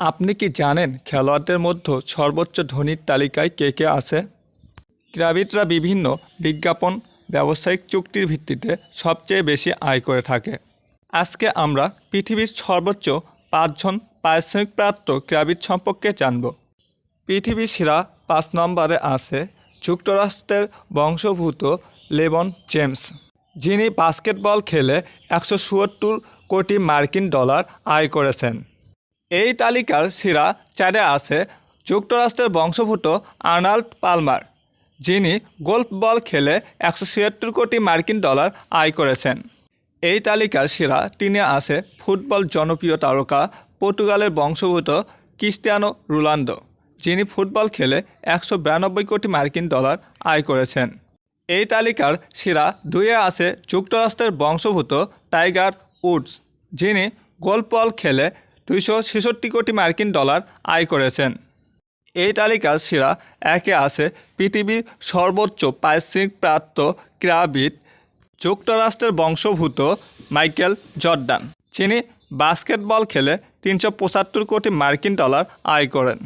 আপনি কি জানেন খেলোয়াড়দের মধ্যে সর্বোচ্চ ধনীর তালিকায় কে কে আছে? ক্রীড়াবিদরা বিভিন্ন বিজ্ঞাপন, ব্যবসায়িক চুক্তির ভিত্তিতে সবচেয়ে বেশি আয় করে থাকে। আজকে আমরা পৃথিবীর সর্বোচ্চ পাঁচজন পারিশ্রমিকপ্রাপ্ত ক্রীড়াবিদ সম্পর্কে জানব। পৃথিবীর সেরা পাঁচ নম্বরে আছে যুক্তরাষ্ট্রের বংশভূত লেবন জেমস, যিনি বাস্কেটবল খেলে একশো চুয়াত্তর কোটি মার্কিন ডলার আয় করেছেন। এই তালিকার সেরা চারে আছে যুক্তরাষ্ট্রের বংশভূত আর্নাল্ড পালমার, যিনি গোল্ফ বল খেলে একশো ছিয়াত্তর কোটি মার্কিন ডলার আয় করেছেন। এই তালিকার সেরা তিনে আছে ফুটবল জনপ্রিয় তারকা পর্তুগালের বংশভূত ক্রিস্টিয়ানো রোনাল্ডো যিনি ফুটবল খেলে একশো বিরানব্বই কোটি মার্কিন ডলার আয় করেছেন। এই তালিকার সেরা দুইয়ে আছে যুক্তরাষ্ট্রের বংশভূত টাইগার উডস, যিনি গোল্ফ বল খেলে দুইশো ছেষট্টি কোটি মার্কিন ডলার আয় করেছেন। এই তালিকার সেরা একে আছে পৃথিবীর সর্বোচ্চ পারিশ্রমিক প্রাপ্ত ক্রীড়াবিদ, যুক্তরাষ্ট্রের বংশভূত মাইকেল জর্ডান। যিনি বাস্কেটবল খেলে তিনশো পঁচাত্তর কোটি মার্কিন ডলার আয় করেন।